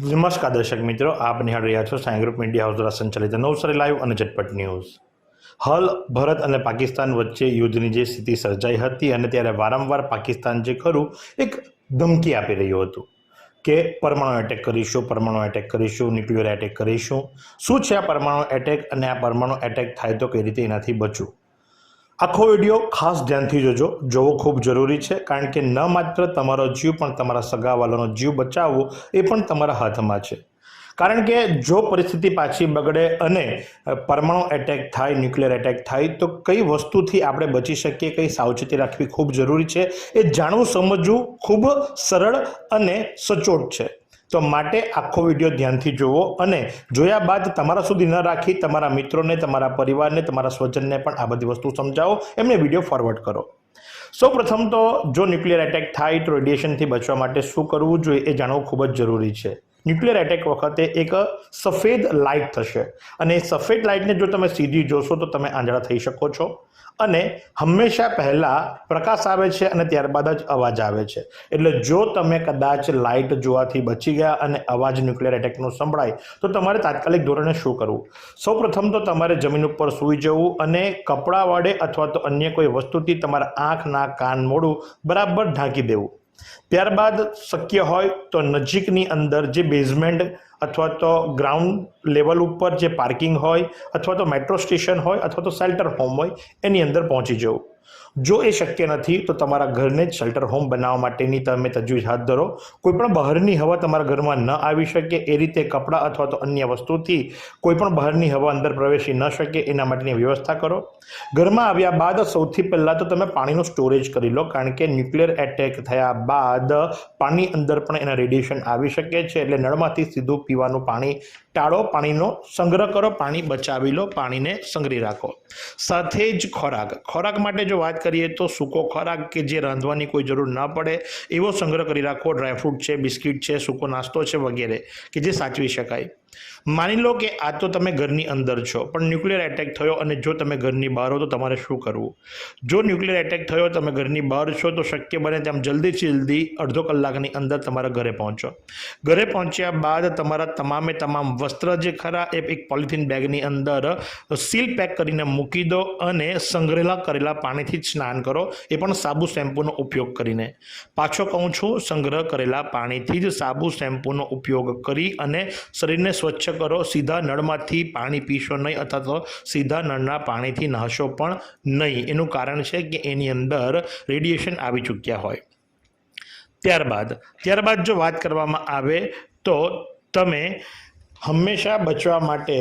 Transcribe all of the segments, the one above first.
નમસ્કાર દર્શક મિત્રો, આપ નિહાળ રહ્યા છો સાંઈ ગ્રુપ મીડિયા હાઉસ દ્વારા સંચાલિત નવસારી લાઈવ અને ઝટપટ ન્યૂઝ. હાલ ભારત અને પાકિસ્તાન વચ્ચે યુદ્ધની જે સ્થિતિ સર્જાઈ હતી અને ત્યારે વારંવાર પાકિસ્તાન જે ખરું, એક ધમકી આપી રહ્યું હતું કે પરમાણુ એટેક કરીશું, પરમાણુ એટેક કરીશું ન્યુક્લિયર એટેક કરીશું. શું છે આ પરમાણુ એટેક અને આ પરમાણુ એટેક થાય તો કઈ રીતે એનાથી બચવું? આખો વીડિયો ખાસ ધ્યાનથી જોજો. જોવો ખૂબ જરૂરી છે, કારણ કે ન માત્ર તમારો જીવ, પણ તમારા સગાવાલાનો જીવ બચાવવો એ પણ તમારા હાથમાં છે. કારણ કે જો પરિસ્થિતિ પાછી બગડે અને પરમાણુ એટેક થાય ન્યુક્લિયર એટેક થાય, તો કઈ વસ્તુથી આપણે બચી શકીએ? કઈ સાવચેતી રાખવી ખૂબ જરૂરી છે. એ જાણવું, સમજવું ખૂબ સરળ અને સચોટ છે. તો માટે આખો વીડિયો ધ્યાનથી જુઓ અને જોયા બાદ તમારા સુધી ન રાખી તમારા મિત્રોને, તમારા પરિવારને, તમારા સ્વજનને પણ આ બધી વસ્તુ સમજાવો. એમને વીડિયો ફોરવર્ડ કરો. સૌ પ્રથમ તો જો ન્યુક્લિયર એટેક થાય તો રેડિયેશનથી બચવા માટે શું કરવું જોઈએ એ જાણવું ખૂબ જ જરૂરી છે. ન્યુક્લિયર એટેક વખતે એક સફેદ લાઇટ થશે. અને એ સફેદ લાઇટને જો તમે સીધી જોશો તો તમે આંધળા થઈ શકો છો. અને હંમેશા પહેલાં પ્રકાશ આવે છે અને ત્યારબાદ જ અવાજ આવે છે. એટલે જો તમે કદાચ લાઇટ જોવાથી બચી ગયા અને અવાજ ન્યુક્લિયર એટેકનો સંભળાય, તો તમારે તાત્કાલિક ધોરણે શું કરવું? સૌપ્રથમ તો તમારે જમીન ઉપર સૂઈ જવું અને કપડાં વડે અથવા તો અન્ય કોઈ વસ્તુથી તમારા આંખ, નાક, કાન, મોઢું બરાબર ઢાંકી દેવું. ત્યારબાદ શક્ય હોય તો નજીકની અંદર જે બેઝમેન્ટ અથવા તો ગ્રાઉન્ડ લેવલ ઉપર જે પાર્કિંગ હોય અથવા તો મેટ્રો સ્ટેશન હોય અથવા તો શેલ્ટર હોમ હોય, એની અંદર પહોંચી જવું. જો એ શક્ય નથી, તો તમારા ઘરને જ શેલ્ટર હોમ બનાવવા માટેની તમે તજવીજ હાથ ધરો. કોઈપણ બહારની હવા તમારા ઘરમાં ન આવી શકે, એ રીતે કપડાં અથવા તો અન્ય વસ્તુથી કોઈપણ બહારની હવા અંદર પ્રવેશી ન શકે, એના માટેની વ્યવસ્થા કરો. ઘરમાં આવ્યા બાદ સૌથી પહેલાં તો તમે પાણીનું સ્ટોરેજ કરી લો, કારણ કે ન્યુક્લિયર એટેક થયા બાદ પાણી અંદર પણ એના રેડિયેશન આવી શકે છે, એટલે નળમાંથી સીધું પીવાનું પાણી ટાળો, પાણીનો સંગ્રહ કરો, પાણી બચાવી લો, પાણીને સંગ્રહી રાખો. સાથે જ ખોરાક. ખોરાક માટે જો વાત કરીએ તો સૂકો ખોરાક કે જે રાંધવાની કોઈ જરૂર ન પડે, એવો સંગ્રહ કરી રાખો ડ્રાયફ્રૂટ છે, બિસ્કિટ છે, સૂકો નાસ્તો છે વગેરે, કે જે સાચવી શકાય. માની લો કે આ તો તમે ઘરની અંદર છો, પણ ન્યુક્લિયર એટેક થયો અને જો તમે ઘરની બહાર હો તો તમારે શું કરવું? જો ન્યુક્લિયર એટેક થયો, તમે ઘરની બહાર છો તો શક્ય બને તેમ જલ્દીથી જલ્દી અડધો કલાકની અંદર તમારા ઘરે પહોંચો. ઘરે પહોંચ્યા બાદ તમારા તમામે તમામ વસ્ત્ર જે ખરા એ એક પોલિથીન બેગની અંદર સીલ પેક કરીને મૂકી દો અને સંગ્રહેલા કરેલા પાણીથી જ સ્નાન કરો. એ પણ સાબુ શેમ્પૂનો ઉપયોગ કરીને. પાછો કહું છું, સંગ્રહ કરેલા પાણીથી જ સાબુ શેમ્પૂનો ઉપયોગ કરી અને શરીરને સ્વચ્છ કરો, સીધા નળમાંથી પાણી પીશો નહીં અથવા તો સીધા નળના પાણીથી નહાશો પણ નહીં. એનું કારણ છે કે એની અંદર રેડિયેશન આવી ચૂક્યા હોય. ત્યારબાદ ત્યારબાદ જો વાત કરવામાં આવે તો તમે હંમેશા બચવા માટે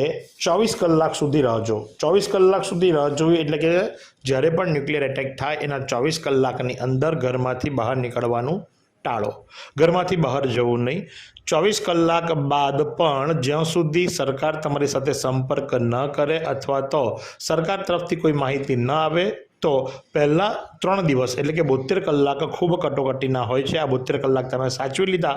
ચોવીસ કલાક સુધી રહેજો ચોવીસ કલાક સુધી રહ જોવી એટલે કે જ્યારે પણ ન્યુક્લિયર એટેક થાય એના ચોવીસ કલાકની અંદર ઘરમાંથી બહાર નીકળવાનું ટાળો. ઘરમાંથી બહાર જવું નહીં. ચોવીસ કલાક બાદ પણ જ્યાં સુધી સરકાર તમારી સાથે સંપર્ક ન કરે અથવા તો સરકાર તરફથી કોઈ માહિતી ન આવે તો પહેલાં ત્રણ દિવસ, એટલે કે બોતેર કલાક ખૂબ કટોકટીના હોય છે. આ બોતેર કલાક તમે સાચવી લીધા,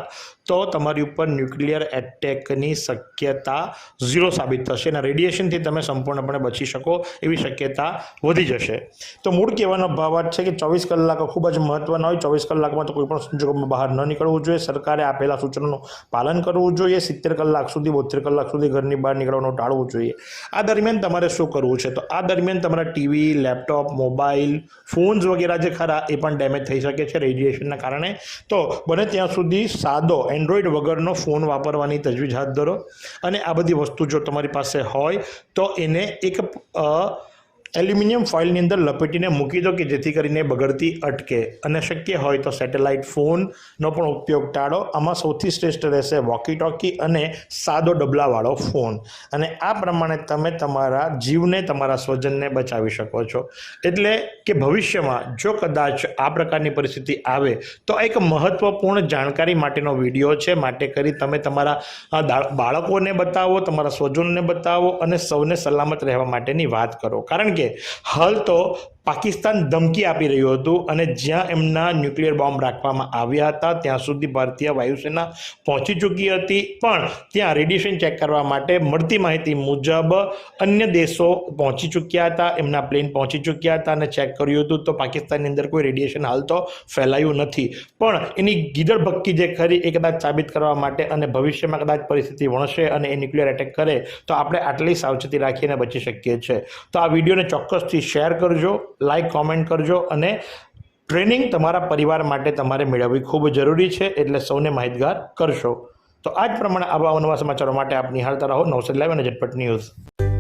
તો તમારી ઉપર ન્યુક્લિયર એટેકની શક્યતા ઝીરો સાબિત થશે અને રેડિયેશનથી તમે સંપૂર્ણપણે બચી શકો એવી શક્યતા વધી જશે. તો મૂળ કહેવાનો ભાવાર્થ છે કે ચોવીસ કલાક ખૂબ જ મહત્ત્વના હોય. ચોવીસ કલાકમાં તો કોઈ પણ સંજોગોમાં બહાર ન નીકળવું જોઈએ. સરકારે આપેલા સૂચનોનું પાલન કરવું જોઈએ. સિત્તેર કલાક સુધી બોતેર કલાક સુધી ઘરની બહાર નીકળવાનું ટાળવું જોઈએ. આ દરમિયાન તમારે શું કરવું છે? તો આ દરમિયાન તમારા ટીવી, લેપટોપ, મોબાઈલ ફોન્સ વગેરે જે ખરા એ પણ ડેમેજ થઈ શકે છે રેડિયેશનના કારણે. તો બને ત્યાં સુધી સાદો એન્ડ્રોઈડ વગરનો ફોન વાપરવાની તજવીજ હાથ ધરો. અને આ બધી વસ્તુ જો તમારી પાસે હોય, તો એને એક એલ્યુમિનિયમ ફોઇલની અંદર લપેટીને મૂકી દો કે જેથી કરીને બગડતી અટકે. અને શક્ય હોય તો સેટેલાઇટ ફોનનો પણ ઉપયોગ ટાળો. આમાં સૌથી શ્રેષ્ઠ રહેશે વોકી ટોકી અને સાદો ડબલાવાળો ફોન. અને આ પ્રમાણે તમે તમારા જીવને, તમારા સ્વજનને બચાવી શકો છો. એટલે કે ભવિષ્યમાં જો કદાચ આ પ્રકારની પરિસ્થિતિ આવે, તો એક મહત્વપૂર્ણ જાણકારી માટેનો વીડિયો છે. માટે કરી તમે તમારા બાળકોને બતાવો, તમારા સ્વજનને બતાવો અને સૌને સલામત રહેવા માટેની વાત કરો. કારણ કે હાલ તો પાકિસ્તાન ધમકી આપી રહ્યું હતું અને જ્યાં એમના ન્યુક્લિયર બોમ્બ રાખવામાં આવ્યા હતા, ત્યાં સુધી ભારતીય વાયુસેના પહોંચી ચૂકી હતી. પણ ત્યાં રેડિયેશન ચેક કરવા માટે મળતી માહિતી મુજબ અન્ય દેશો પહોંચી ચૂક્યા હતા, એમના પ્લેન પહોંચી ચૂક્યા હતા અને ચેક કર્યું હતું તો પાકિસ્તાનની અંદર કોઈ રેડિયેશન હાલ તો ફેલાયું નથી. પણ એની ગીદડભક્કી જે ખરી એ કદાચ સાબિત કરવા માટે અને ભવિષ્યમાં કદાચ પરિસ્થિતિ વણશે અને એ ન્યુક્લિયર એટેક કરે, તો આપણે આટલી સાવચેતી રાખીને બચી શકીએ છીએ. તો આ વિડીયોને ચોક્કસથી શેર કરજો લાઇક કોમેન્ટ કરજો અને ટ્રેનિંગ તમારા પરિવાર માટે તમારે મેળવવી ખૂબ જરૂરી છે એટલે સૌને માહિતગાર કરશો. તો આ જ પ્રમાણે આવા નવા સમાચારો માટે આપ નિહાળતા રહો. નવસરી લાઈવ અને ઝટપટ ન્યૂઝ.